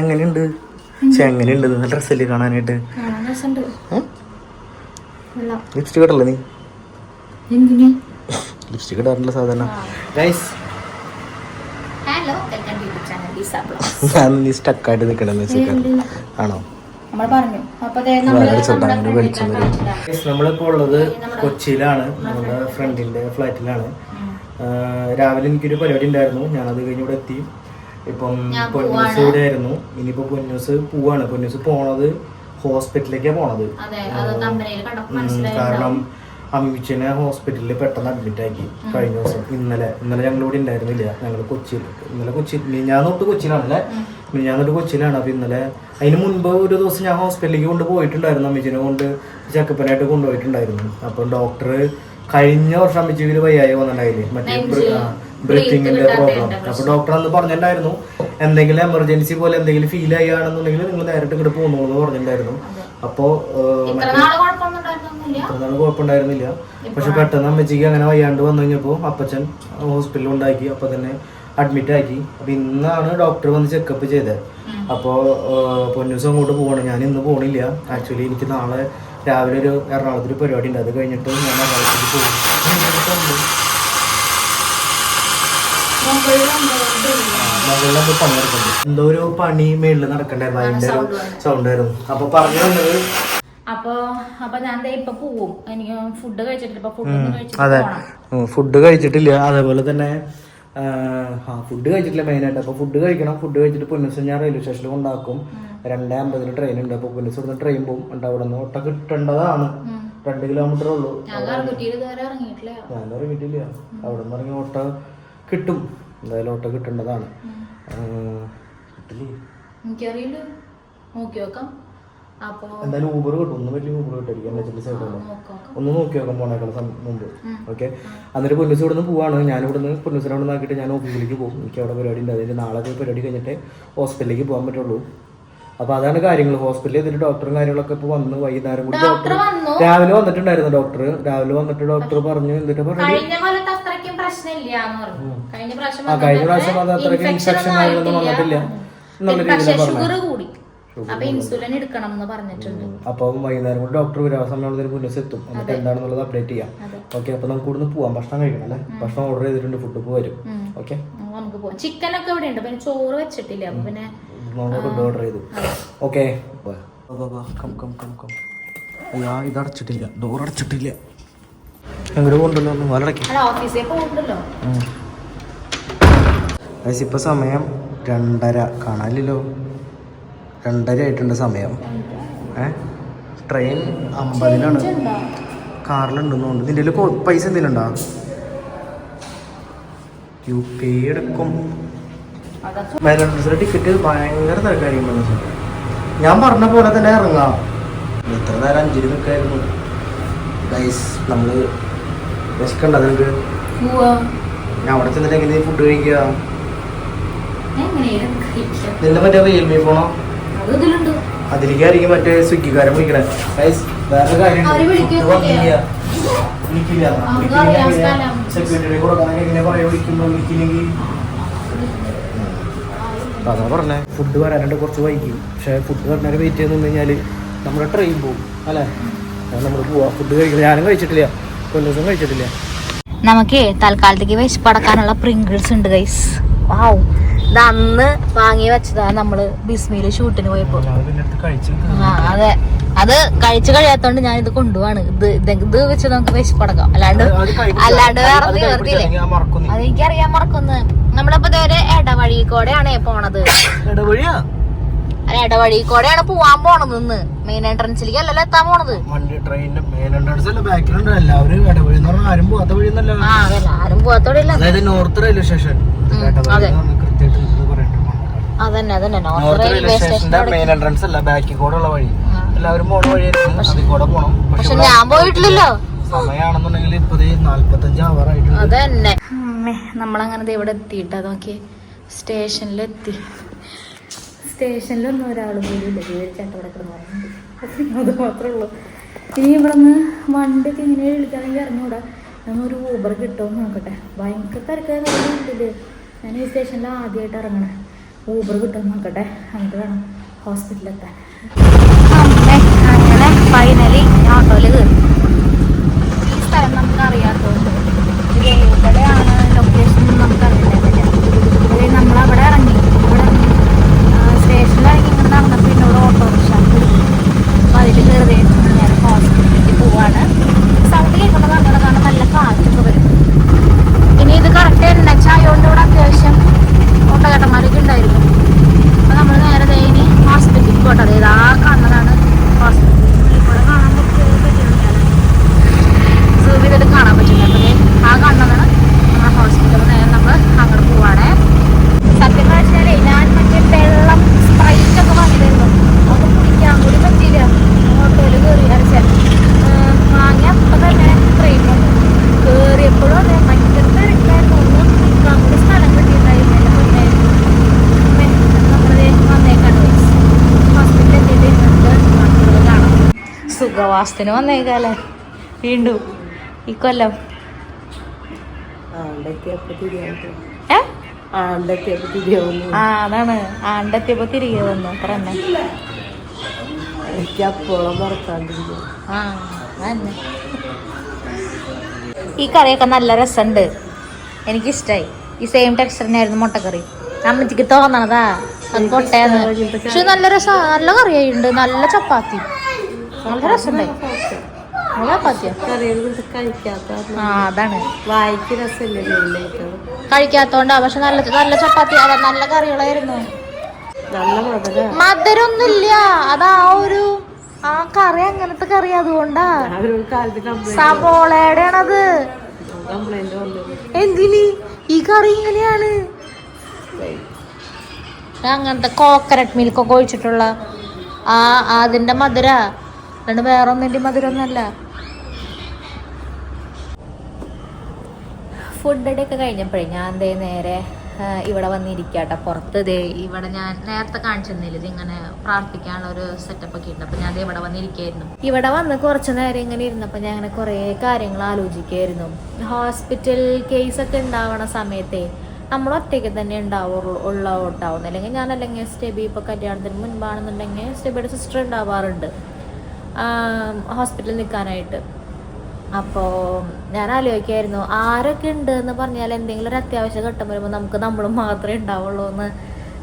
എങ്ങനെയുണ്ട്? പക്ഷെ എങ്ങനെയുണ്ട്? നല്ല ഡ്രസ്സല്ലേ കാണാനായിട്ട്. ലിപ്സ്റ്റിക് ഇടല്ലേ നീ? എന്തിന്? ലിപ്സ്റ്റിക് ഇടാറില്ല സാധാരണ. Guys hello welcome to YouTube channel Lisa vlogs ഞാൻ നീ സ്റ്റക്കായിട്ട് നിൽക്കണമെന്ന് വെച്ചേക്കാം ആണോ? നമ്മളിപ്പോൾ ഉള്ളത് കൊച്ചിയിലാണ്. നമ്മുടെ ഫ്രണ്ടിന്റെ ഫ്ലാറ്റിലാണ് രാവിലെ എനിക്കൊരു പരിപാടി ഉണ്ടായിരുന്നു. ഞാനത് കഴിഞ്ഞ് ഇവിടെ എത്തി. ഇപ്പം പൊന്നൂസ് ഇവിടെ ആയിരുന്നു ഇനിയിപ്പോ പൊന്നൂസ് പോവാണ്. പൊന്നൂസ് പോണത് ഹോസ്പിറ്റലിലേക്കാണ് പോണത്. കാരണം അമ്മിച്ചനെ ഹോസ്പിറ്റലിൽ പെട്ടെന്ന് അഡ്മിറ്റ് ആക്കി കഴിഞ്ഞ ദിവസം. ഇന്നലെ ഇന്നലെ ഞങ്ങൾ ഇവിടെ ഉണ്ടായിരുന്നില്ല. ഞങ്ങൾ കൊച്ചിയിൽ. ഇന്നലെ കൊച്ചി ഞാൻ തൊട്ട് കൊച്ചിയിലാണല്ലേ? ഞാൻ തൊട്ട് കൊച്ചിയിലാണ്. അപ്പൊ ഇന്നലെ അതിന് മുൻപ് ഒരു ദിവസം ഞാൻ ഹോസ്പിറ്റലിലേക്ക് കൊണ്ട് പോയിട്ടുണ്ടായിരുന്നു. അമ്മിച്ചനെ കൊണ്ട് ചെക്കപ്പനായിട്ട് കൊണ്ടുപോയിട്ടുണ്ടായിരുന്നു അപ്പൊ ഡോക്ടർ കഴിഞ്ഞ വർഷം അമ്മച്ചിക്ക് വയ്യായി വന്നിട്ടുണ്ടായില്ലേ? മറ്റേ ബ്രീത്തിങ്ങിന്റെ പ്രോബ്ലം അപ്പൊ ഡോക്ടർ അന്ന് പറഞ്ഞിട്ടുണ്ടായിരുന്നു എന്തെങ്കിലും എമർജൻസി പോലെ എന്തെങ്കിലും ഫീൽ ആയാണെന്നുണ്ടെങ്കിൽ നിങ്ങൾ നേരിട്ട് ഇങ്ങോട്ട് പോകുന്നു എന്ന് പറഞ്ഞിട്ടുണ്ടായിരുന്നു അപ്പോ ഏഹ്, ഇത്ര നാൾ കുഴപ്പമൊന്നും ഉണ്ടായിരുന്നൊന്നുമില്ല അതാണ് കുഴപ്പമുണ്ടായിരുന്നില്ല. പക്ഷെ പെട്ടെന്ന് അമ്മച്ചിക്ക് അങ്ങനെ വയ്യാണ്ട് വന്നു കഴിഞ്ഞപ്പോ അപ്പച്ചൻ ഹോസ്പിറ്റലിൽ ഉണ്ടാക്കി അപ്പൊ തന്നെ അഡ്മിറ്റ് ആക്കി. അപ്പൊ ഇന്നാണ് ഡോക്ടർ വന്ന് ചെക്കപ്പ് ചെയ്തത് അപ്പോൾ പൊന്നൂസം അങ്ങോട്ട് പോകണം ഞാൻ ഇന്ന് പോണില്ല. ആക്ച്വലി എനിക്ക് നാളെ രാവിലെ ഒരു എറണാകുളത്തിൽ പരിപാടി ഉണ്ട്. അത് കഴിഞ്ഞിട്ട് ഞാൻ എറണാകുളത്തേക്ക് പോകും. മകളിൽ എന്തോ പണിയെടുക്കുന്നുണ്ട് എന്തോ ഒരു പണി മേളിൽ നടക്കണ്ടായിരുന്നു. അതിന്റെ ഒരു സൗണ്ട് ആയിരുന്നു. അപ്പൊ പറഞ്ഞു തന്നത് അപ്പൊ അപ്പൊ ഞാൻ ഇപ്പൊ പോവും. എനിക്ക് ഫുഡ് കഴിച്ചിട്ടില്ല. ഇപ്പൊ ഫുഡ് അതെ. ഫുഡ് കഴിച്ചിട്ടില്ല. അതേപോലെ തന്നെ ആ ഫുഡ് കഴിച്ചിട്ടില്ല മെയിൻ ആയിട്ട്. അപ്പോൾ ഫുഡ് കഴിക്കണം. ഫുഡ് കഴിച്ചിട്ട് പുനസ് ഞാൻ റെയിൽവേ സ്റ്റേഷനിൽ കൊണ്ടാക്കും. രണ്ടേ അമ്പതിന് ട്രെയിൻ ഉണ്ട്. അപ്പോൾ പുനസ് ഇവിടുന്ന് ട്രെയിൻ പോകും ഉണ്ട് അവിടെ നിന്ന് ഒട്ട കിട്ടേണ്ടതാണ് രണ്ട് കിലോമീറ്റർ ഉള്ളൂ. ഇറങ്ങിയിട്ടില്ല. ഞാൻ ഇറങ്ങിയിട്ടില്ല. അവിടെ നിന്ന് ഇറങ്ങി ഓട്ട കിട്ടും. എന്തായാലും ഓട്ടോ കിട്ടേണ്ടതാണ്. എനിക്കറിയില്ല. നോക്കി നോക്കാം. എന്തായാലും ഊബർ കിട്ടും. ഒന്നും വലിയ ഊബർ കിട്ടായിരിക്കും ഒന്ന് നോക്കി നോക്കാം പോണേക്കാൾ മുമ്പ്. ഓക്കെ? അന്നേരം പൊന്നൂസ് ഇവിടെ നിന്ന് പോവാണ്. ഞാൻ ഇവിടെ നിന്ന് പൊന്നൂസിനെ അവിടെ നിന്നാക്കിയിട്ട് ഞാൻ ഓഫീസിലേക്ക് പോകും. എനിക്ക് അവിടെ പരിപാടി ഉണ്ട് അതായത് നാളെ പരിപാടി കഴിഞ്ഞിട്ട് ഹോസ്പിറ്റലിലേക്ക് പോകാൻ പറ്റുള്ളൂ. അപ്പൊ അതാണ് കാര്യങ്ങൾ. ഹോസ്പിറ്റലിൽ ഇതിന്റെ ഡോക്ടറും കാര്യങ്ങളൊക്കെ ഇപ്പൊ വന്ന് വൈകുന്നേരം കൂടി ഡോക്ടർ രാവിലെ വന്നിട്ടുണ്ടായിരുന്നു ഡോക്ടർ രാവിലെ വന്നിട്ട് ഡോക്ടർ പറഞ്ഞു എന്നിട്ട് പറഞ്ഞു. ആ കഴിഞ്ഞ പ്രാവശ്യം അത് അത്രയ്ക്ക് ഇൻഫെക്ഷൻ ആയിരുന്നു വന്നിട്ടില്ല. എന്നുള്ള രീതിയിൽ പറഞ്ഞു കൂടി. അപ്പൊ വൈകുന്നേരം കൂടി ഡോക്ടർ വിരാസമയത്തിന് മുന്നേ എത്തും എന്നിട്ട് എന്താണെന്നുള്ളത് അപ്ഡേറ്റ് ചെയ്യാം. ഓക്കെ അപ്പൊ നമുക്ക് ഇവിടുന്ന് പോവാം. ഭക്ഷണം കഴിക്കണം അല്ലേ? ഭക്ഷണം ഓർഡർ ചെയ്തിട്ടുണ്ട്. ഫുഡ് വരും ഓക്കെ നമുക്ക് പോവാം. ചിക്കൻ ഒക്കെ ഇവിടെ ഉണ്ട് പിന്നെ ചോറ് വെച്ചിട്ടില്ല. പിന്നെ ഫുഡ് ഓർഡർ ചെയ്തു. Okay come come come come അയ്യാ ഇത് അടച്ചിട്ടില്ല. ഡോർ അടച്ചിട്ടില്ല. എങ്ങനെ കൊണ്ടല്ലോ ഒന്ന് പോകുന്നുണ്ടല്ലോ ഇപ്പൊ സമയം രണ്ടര. കാണാനില്ലല്ലോ. രണ്ടര ആയിട്ടുണ്ട് സമയം. ഏ? ട്രെയിൻ അമ്പതിനാണ്. കാറിലുണ്ടെന്ന് തോന്നുന്നു. നിന്റെ പൈസ എന്തെങ്കിലും ഉണ്ടോ? യു പി എടുക്കും. ബാലൻസിന്റെ ടിക്കറ്റ് ഭയങ്കര തിരക്കായിരിക്കും ഞാൻ പറഞ്ഞ പോലെ തന്നെ ഇറങ്ങാം. എത്ര നേരം അഞ്ചിരി നിൽക്കായിരുന്നു ഗൈസ് നമ്മൾ വിശക്കണ്ട നിനക്ക്. ഞാൻ അവിടെ ചെന്നിട്ട് എങ്ങനെ ഫുഡ് കഴിക്കുക? നിന്റെ മറ്റേ റിയൽമി ഫോണോ അതിലേക്കായിരിക്കും മറ്റേ സ്വിഗ്ഗിക്കാരൻ വിളിക്കണേ. ഗൈസ് വേറെ കാര്യം. വിളിക്കില്ല. സെക്യൂരിറ്റി കൊടുക്കാനൊക്കെ എങ്ങനെ പറയാ വിളിക്കുന്നു വിളിക്കില്ലെങ്കിൽ? അതാ പറഞ്ഞേ. ഫുഡ് വരാനായിട്ട് കുറച്ച് വൈകി. പക്ഷേ ഫുഡ് പറഞ്ഞാൽ വെയിറ്റ് ചെയ്ത് നിന്ന് കഴിഞ്ഞാൽ നമ്മുടെ ട്രെയിൻ പോകും അല്ലേ? നമ്മൾ പോവാ. ഫുഡ് കഴിക്കില്ല ഞാനും കഴിച്ചിട്ടില്ല. കൊല്ലം കഴിച്ചിട്ടില്ല. നമുക്ക് തൽക്കാലത്തേക്ക് വിശപ്പടക്കാനുള്ള പ്രിങ്കിൾസ് ഉണ്ട് ഗൈസ് വാവ് ഇത് അന്ന് വാങ്ങി വെച്ചതാ നമ്മൾ ബിസ്മിയിൽ ഷൂട്ടിന് പോയപ്പോ. ആ അതെ. അത് കഴിച്ചു കഴിയാത്തോണ്ട് ഞാൻ ഇത് കൊണ്ടുപോവാണ്. ഇത് ഇത് വെച്ച് നമുക്ക് വിശപ്പടക്കാം അല്ലാണ്ട് അല്ലാണ്ട് വേറെ നിവർത്തിയില്ലേ മറക്കുന്നു അതെനിക്കറിയാൻ മറക്കുന്നു. നമ്മളിപ്പോ ഇതുവരെ ഇടവഴി കൂടെയാണ് പോണത്. അല്ല ഇടവഴി കൂടെയാണ് പോവാൻ പോണത് ഇന്ന്. മെയിൻ എൻട്രൻസിലേക്ക് അല്ലല്ലോ എത്താൻ പോണത്. ആരും പോവാത്ത വഴി എന്നല്ല ആ അതല്ല ആരും പോവാത്തോടെ ഇല്ല അതായത് നോർത്ത് റെയിൽവേ സ്റ്റേഷൻ അതെ. അതന്നെ അതന്നെ. നോർത്ത് റെയിൽവേ സ്റ്റേഷന്റെ മെയിൻ എൻട്രൻസ് അല്ല ബാക്കിൽ കൂടെ ഉള്ള വഴി. എല്ലാവരും പോണ വഴിയായിരിക്കും. അതിൽ കൂടെ പോണം. പക്ഷെ ഞാൻ പോയിട്ടില്ലല്ലോ. ഇപ്പൊ നാല്പത്തഞ്ച് അതന്നെ. നമ്മളങ്ങനെ ദേ ഇവിടെ എത്തിയിട്ടാ നോക്കി സ്റ്റേഷനിലെത്തി സ്റ്റേഷനിലൊന്നും ഒരാൾ പോലും ഇല്ല. ചേട്ടൻ ഇവിടെ കിടന്നു അത് മാത്രമേ ഉള്ളൂ. ഇനി ഇവിടെ നിന്ന് വണ്ടിയൊക്കെ ഇങ്ങനെ വിളിക്കാണെങ്കിൽ അറിഞ്ഞൂടാ ഞങ്ങൾ ഒരു ഊബർ കിട്ടുമോ നോക്കട്ടെ. ഭയങ്കര തിരക്കാൻ ഉണ്ടല്ലേ ഞാൻ ഈ സ്റ്റേഷനിൽ ആദ്യമായിട്ട് ഇറങ്ങണേ. ഊബർ കിട്ടും നോക്കട്ടെ. എന്നിട്ട് വേണം ഹോസ്പിറ്റലിലെത്താൻ. അങ്ങനെ ഫൈനലി ഓട്ടോയിൽ കയറി ഈ സ്ഥലം നമുക്ക് അറിയാത്തതുകൊണ്ട് ഇത് എവിടെയാണ് ലൊക്കേഷൻ നമുക്ക് അറിയില്ല അതായത് നമ്മൾ അവിടെ ഇറങ്ങി അവിടെ ഇറങ്ങി സ്റ്റേഷനിൽ ഇറങ്ങി ഇങ്ങനെ നടന്നപ്പോൾ പിന്നെ ഇവിടെ ഓട്ടോറിക്ഷ അപ്പോൾ അതിൽ കയറി ഞാൻ ഹോസ്പിറ്റലിലേക്ക് പോവാണ് സൗണ്ട് കേൾക്കുമ്പോൾ നമ്മുടെ കാരണം നല്ല കാറ്റൊക്കെ വരും ഇനി ഇത് കറക്റ്റ് എൻ എച്ച് ആയതുകൊണ്ട് ഇവിടെ അത്യാവശ്യം ഓട്ടോകേട്ടന്മാരൊക്കെ ഉണ്ടായിരുന്നു അപ്പോൾ നമ്മൾ നേരെ ദേ ഇനി ഹോസ്പിറ്റലിൽ പോട്ടെ അതായത് ആ കാണുന്നതാണ് ഹോസ്പിറ്റൽ ഇവിടെ കാണാൻ പറ്റുന്നില്ല സൂം ചെയ്തിട്ട് കാണാൻ പറ്റില്ല അപ്പോൾ ദേ ആ കാണുന്നതാണ് നമ്മുടെ ഹോസ്പിറ്റൽ നേരെ നമ്മൾ അങ്ങോട്ട് പോവാണേ സത്യം കാണിച്ചാലേ ഞാൻ മറ്റേ വെള്ളം സ്പ്രൈറ്റ് ഒക്കെ വാങ്ങിയിരുന്നു അതൊന്നും കുടിക്കാൻ കൂടി പറ്റിയില്ല ഓട്ടോയിൽ കയറി അരച്ച വാങ്ങിയ അപ്പം തന്നെ ട്രെയിൻ വന്നു കയറിയപ്പോഴും അതെ ഭയങ്കര തിരക്കായിരുന്നു ഒന്നും നിൽക്കാൻ കൂടി സ്ഥലം കിട്ടിയിട്ടുണ്ടായിരുന്നില്ല മുന്നേ അമ്മേ, നമ്മളിതേ വന്നേക്കാണ് ഹോസ്പിറ്റലിൽ എത്തിയിട്ട് നമുക്ക് ബാക്കിയുള്ളത് കാണാം സുഖവാസത്തിന് വന്നേക്കാല്ലേ? വീണ്ടും. ഈ കൊല്ലം. ആ അതാണ്. ആണ്ടെത്തിയപ്പോ തിരികെ വന്നു. അത്ര തന്നെ. ആ അതന്നെ ഈ കറിയൊക്കെ നല്ല രസമുണ്ട് എനിക്കിഷ്ടായി. ഈ സെയിം ടെക്സ്ചർ തന്നെയായിരുന്നു മുട്ടക്കറി. അമ്മച്ചിക്ക് തോന്നണതാ. അത് പൊട്ടയെന്ന്. പക്ഷെ നല്ല രസം. നല്ല കറിയായിട്ടുണ്ട്. നല്ല ചപ്പാത്തി. നല്ല ആ കഴിക്കാത്തോണ്ടാ പക്ഷെ നല്ല നല്ല ചപ്പാത്തി നല്ല കറികളായിരുന്നു. മധുരൊന്നുമില്ല. അതാ ഒരു ആ കറി അങ്ങനത്തെ കറി അതുകൊണ്ടാ. സവോളയുടെ ആണത് എന്തിന്? ഈ കറി ഇങ്ങനെയാണ്. അങ്ങനത്തെ കോക്കനട്ട് മിൽക്കൊക്കെ ഒഴിച്ചിട്ടുള്ള ആ അതിന്റെ മധുര. അല്ലാണ്ട് വേറെ ഒന്നിന്റെ മധുരമൊന്നുമല്ല ഫുഡ് ഒക്കെ കഴിഞ്ഞപ്പോഴേ ഞാൻ ദേ നേരെ ഇവിടെ വന്നിരിക്കട്ടെ. പുറത്ത് ദേ ഇവിടെ ഞാൻ നേരത്തെ കാണിച്ചിരുന്നില്ല ഇതിങ്ങനെ പ്രാർത്ഥിക്കാനുള്ള ഒരു സെറ്റപ്പ് ഒക്കെ ഉണ്ട്. അപ്പൊ ഞാൻ ഇവിടെ വന്നിരിക്കായിരുന്നു. ഇവിടെ വന്ന് കുറച്ച് നേരം ഇങ്ങനെ ഇരുന്നപ്പോൾ ഞാൻ അങ്ങനെ കുറേ കാര്യങ്ങൾ ആലോചിക്കായിരുന്നു. ഹോസ്പിറ്റൽ കേസ് ഒക്കെ ഉണ്ടാവണ സമയത്തെ നമ്മൾ ഒറ്റയ്ക്ക് തന്നെ ഉണ്ടാവുള്ളൂ ഉള്ള അല്ലെങ്കിൽ ഞാൻ അല്ലെങ്കിൽ സ്റ്റെബി ഇപ്പോൾ കല്യാണത്തിന് മുൻപാണെന്നുണ്ടെങ്കിൽ സ്റ്റെബിയുടെ സിസ്റ്റർ ഉണ്ടാവാറുണ്ട്. ഹോസ്പിറ്റലിൽ നിൽക്കാനായിട്ട് അപ്പോൾ ഞാൻ ആലോചിക്കായിരുന്നു ആരൊക്കെ ഉണ്ട് എന്ന് പറഞ്ഞാൽ എന്തെങ്കിലും ഒരു അത്യാവശ്യ ഘട്ടം വരുമ്പോൾ നമുക്ക് നമ്മൾ മാത്രമേ ഉണ്ടാവുള്ളൂ എന്ന്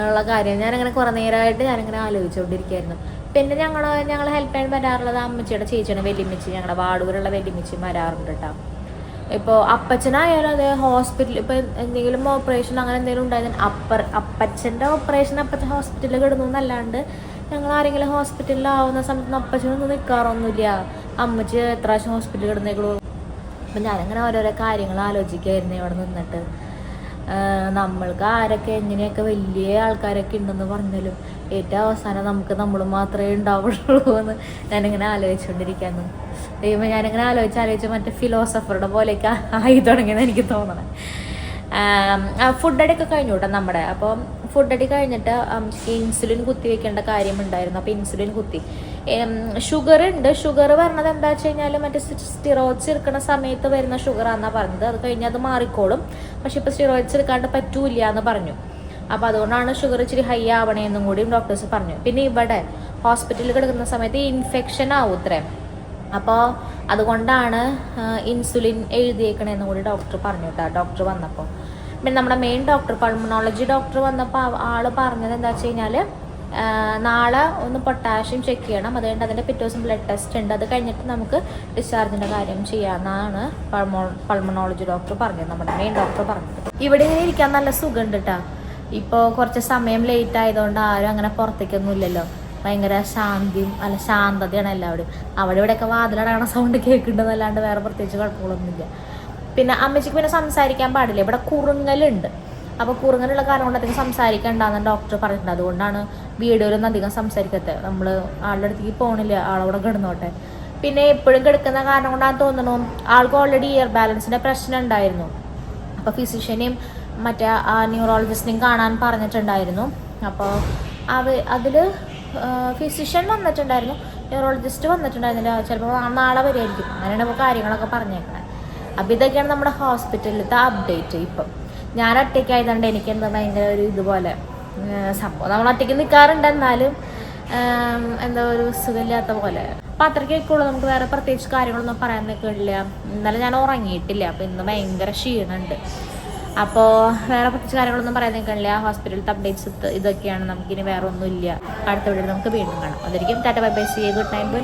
ഉള്ള കാര്യം ഞാനങ്ങനെ കുറേ നേരമായിട്ട് ഞാനിങ്ങനെ ആലോചിച്ചുകൊണ്ടിരിക്കുകയായിരുന്നു പിന്നെ ഞങ്ങൾ ഞങ്ങൾ ഹെൽപ്പ് ചെയ്യാൻ വരാറുള്ളത് അമ്മച്ചിയുടെ ചേച്ചിയാണ് വെല്ലിമിച്ചി ഞങ്ങളുടെ വാടൂരുള്ള വെല്ലിമിച്ചി വരാറുണ്ട് കേട്ടോ ഇപ്പോൾ അപ്പച്ചനായാലും അതെ ഹോസ്പിറ്റലിൽ ഇപ്പോൾ എന്തെങ്കിലും ഓപ്പറേഷൻ അങ്ങനെ എന്തെങ്കിലും ഉണ്ടായിരുന്നു അപ്പർ അപ്പച്ചന്റെ ഓപ്പറേഷൻ അപ്പച്ചൻ ഹോസ്പിറ്റലിൽ കിടന്നു എന്നല്ലാണ്ട് ഞങ്ങൾ ആരെങ്കിലും ഹോസ്പിറ്റലിലാവുന്ന സമയത്ത് അപ്പച്ചനൊന്നും നിൽക്കാറൊന്നുമില്ല അമ്മച്ചി എത്ര പ്രാവശ്യം ഹോസ്പിറ്റലിൽ കിടന്നേക്കുള്ളൂ. അപ്പം ഞാനങ്ങനെ ഓരോരോ കാര്യങ്ങൾ ആലോചിക്കായിരുന്നു ഇവിടെ നിന്നിട്ട്. നമ്മൾക്ക് ആരൊക്കെ എങ്ങനെയൊക്കെ വലിയ ആൾക്കാരൊക്കെ ഉണ്ടെന്ന് പറഞ്ഞാലും ഏറ്റവും അവസാനം നമുക്ക് നമ്മൾ മാത്രമേ ഉണ്ടാവുള്ളൂ എന്ന് ഞാനിങ്ങനെ ആലോചിച്ചുകൊണ്ടിരിക്കാന്ന്. ദൈവം ഞാനിങ്ങനെ ആലോചിച്ച് ആലോചിച്ച് മറ്റേ ഫിലോസഫറുടെ പോലെയൊക്കെ ആയി തുടങ്ങിയെന്ന് എനിക്ക് തോന്നണേ. ഫുഡ് അടിയൊക്കെ കഴിഞ്ഞു കേട്ടോ നമ്മുടെ. അപ്പോൾ ഫുഡ് അടി കഴിഞ്ഞിട്ട് ഇൻസുലിൻ കുത്തി വെക്കേണ്ട കാര്യമുണ്ടായിരുന്നു. അപ്പോൾ ഇൻസുലിൻ കുത്തി. ഷുഗർ ഉണ്ട്. ഷുഗർ പറഞ്ഞത് എന്താ വെച്ച് കഴിഞ്ഞാൽ മറ്റേ സ്റ്റിറോയിഡ്സ് എടുക്കുന്ന സമയത്ത് വരുന്ന ഷുഗർ ആണെന്നാണ് പറഞ്ഞത്. അത് കഴിഞ്ഞാൽ അത് മാറിക്കോളും. പക്ഷെ ഇപ്പോൾ സ്റ്റിറോയിഡ്സ് എടുക്കാണ്ട് പറ്റൂല എന്ന് പറഞ്ഞു. അപ്പോൾ അതുകൊണ്ടാണ് ഷുഗർ ഇച്ചിരി ഹൈ ആവണേന്നും കൂടിയും ഡോക്ടേഴ്സ് പറഞ്ഞു. പിന്നെ ഇവിടെ ഹോസ്പിറ്റലിൽ കിടക്കുന്ന സമയത്ത് ഇൻഫെക്ഷൻ ആവും ഇത്രേ അപ്പോൾ അതുകൊണ്ടാണ് ഇൻസുലിൻ എഴുതിയേക്കണേന്ന് കൂടി ഡോക്ടർ പറഞ്ഞു കേട്ടോ ഡോക്ടർ വന്നപ്പോൾ പിന്നെ നമ്മുടെ മെയിൻ ഡോക്ടർ പൾമണോളജി ഡോക്ടർ വന്നപ്പോൾ ആൾ പറഞ്ഞത് എന്താ വെച്ച് കഴിഞ്ഞാൽ നാളെ ഒന്ന് പൊട്ടാഷ്യം ചെക്ക് ചെയ്യണം. അതുകൊണ്ട് അതിന്റെ പിറ്റേ ദിവസം ബ്ലഡ് ടെസ്റ്റ് ഉണ്ട്. അത് കഴിഞ്ഞിട്ട് നമുക്ക് ഡിസ്ചാർജിന്റെ കാര്യം ചെയ്യാമെന്നാണ് പൾമോ പൾമണോളജി ഡോക്ടർ പറഞ്ഞത്. നമ്മുടെ മെയിൻ ഡോക്ടർ പറഞ്ഞത്. ഇവിടെ ഇങ്ങനെ ഇരിക്കാൻ നല്ല സുഖമുണ്ട് കേട്ടോ ഇപ്പോൾ കുറച്ച് സമയം ലേറ്റ് ആയതുകൊണ്ട് ആരും അങ്ങനെ പുറത്തേക്കൊന്നും ഇല്ലല്ലോ. ഭയങ്കര ശാന്തിയും അല്ല ശാന്തതയാണ് എല്ലാവരും. അവിടെ ഇവിടെയൊക്കെ വാതിലടങ്ങണ സൗണ്ട് കേൾക്കുന്നുണ്ടെന്നല്ലാണ്ട് വേറെ പ്രത്യേകിച്ച് കുഴപ്പങ്ങളൊന്നുമില്ല. പിന്നെ അമ്മച്ചിക്ക് പിന്നെ സംസാരിക്കാൻ പാടില്ല. ഇവിടെ കുറുങ്ങലുണ്ട്. അപ്പോൾ കുറുങ്ങലുള്ള കാരണം കൊണ്ട് അധികം സംസാരിക്കണ്ടെന്ന് ഡോക്ടർ പറഞ്ഞിട്ടുണ്ട്. അതുകൊണ്ടാണ് വീഡിയോയിലൊന്നും അധികം സംസാരിക്കത്തെ. നമ്മൾ ആളുടെ അടുത്തേക്ക് പോകണില്ല ആളവിടെ കിടന്നോട്ടെ. പിന്നെ എപ്പോഴും കിടക്കുന്ന കാരണം കൊണ്ടാണ് തോന്നുന്നു ആൾക്ക് ഓൾറെഡി ഇയർ ബാലൻസിന്റെ പ്രശ്നം ഉണ്ടായിരുന്നു. അപ്പോൾ ഫിസിഷ്യനെയും മറ്റേ ന്യൂറോളജിസ്റ്റിനെയും കാണാൻ പറഞ്ഞിട്ടുണ്ടായിരുന്നു. അപ്പോൾ അവ അതിൽ ഫിസിഷ്യൻ വന്നിട്ടുണ്ടായിരുന്നു. ന്യൂറോളജിസ്റ്റ് വന്നിട്ടുണ്ടായിരുന്നില്ല ചിലപ്പോൾ നാളെ വരെയായിരിക്കും. അങ്ങനെയാണ് ഇപ്പോൾ കാര്യങ്ങളൊക്കെ പറഞ്ഞേക്കുന്നത് അപ്പോൾ ഇതൊക്കെയാണ് നമ്മുടെ ഹോസ്പിറ്റലിലത്തെ അപ്ഡേറ്റ് ഇപ്പം. ഞാൻ ഒറ്റയ്ക്കായതുകൊണ്ട് എനിക്ക് എന്താ ഭയങ്കര ഒരു ഇതുപോലെ സംഭവം. നമ്മൾ ഒറ്റയ്ക്ക് നിൽക്കാറുണ്ട് എന്നാലും എന്താ ഒരു സുഖമില്ലാത്ത പോലെ. അപ്പം അത്രയ്ക്ക് ഉള്ളൂ നമുക്ക് വേറെ പ്രത്യേകിച്ച് കാര്യങ്ങളൊന്നും പറയാൻ നിൽക്കില്ല ഇന്നലെ ഞാൻ ഉറങ്ങിയിട്ടില്ല. അപ്പം ഇന്ന് ഭയങ്കര ക്ഷീണമുണ്ട്. അപ്പോൾ വേറെ കുറച്ച് കാര്യങ്ങളൊന്നും പറയാൻ നിൽക്കണില്ല. ഹോസ്പിറ്റലിലത്തെ അപ്ഡേറ്റ്സ് ഇതൊക്കെയാണ്. നമുക്കിനി വേറെ ഒന്നുമില്ല അടുത്ത വീഡിയോ നമുക്ക് വീണ്ടും കാണാം. അതായിരിക്കും tata bye bye see good night bye